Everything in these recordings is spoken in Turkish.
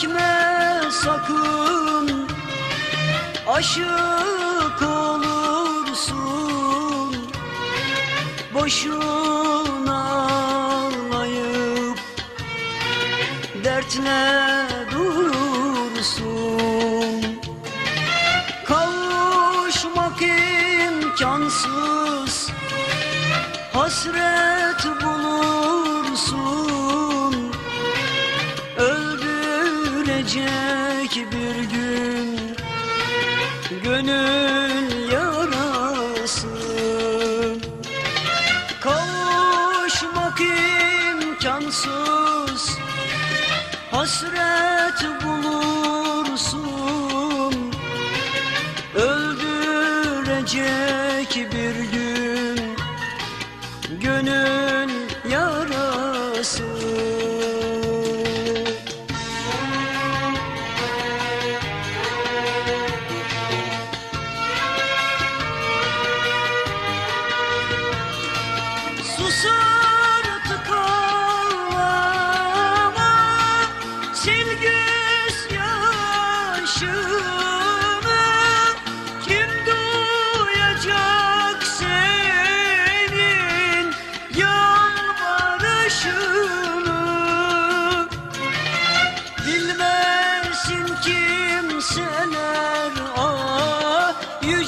çekme sakın. Aşık olursun. Boşuna ağlayıp Dertle durursun. Kavuşmak imkansız. Hasret bu onsuz hasret bulursun. Öldürecek bir gün gönül yarası.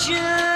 Just.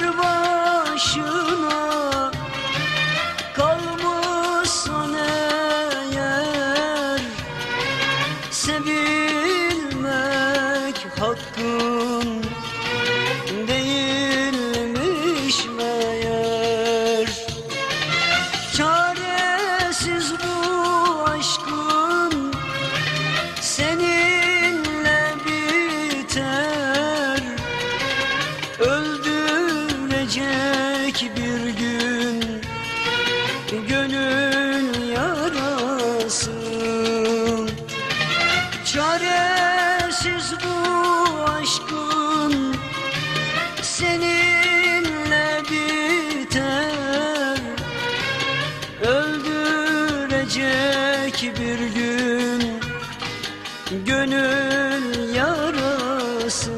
bir başım. gelecek bir gün. Gönül yarası.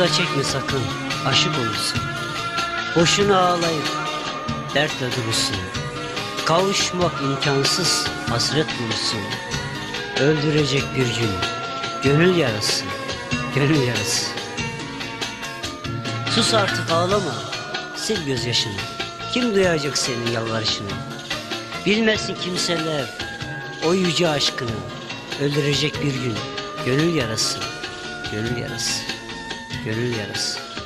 Sevda çekme sakın, aşık olursun. Boşuna ağlayıp dertle durursun. Kavuşmak imkansız, hasret bulursun. Öldürecek bir gün, gönül yarası, gönül yarası. Sus artık ağlama, sil gözyaşını. Kim duyacak senin yalvarışını? Bilmesin kimseler o yüce aşkını. Öldürecek bir gün, gönül yarası, gönül yarası, gönül yarası.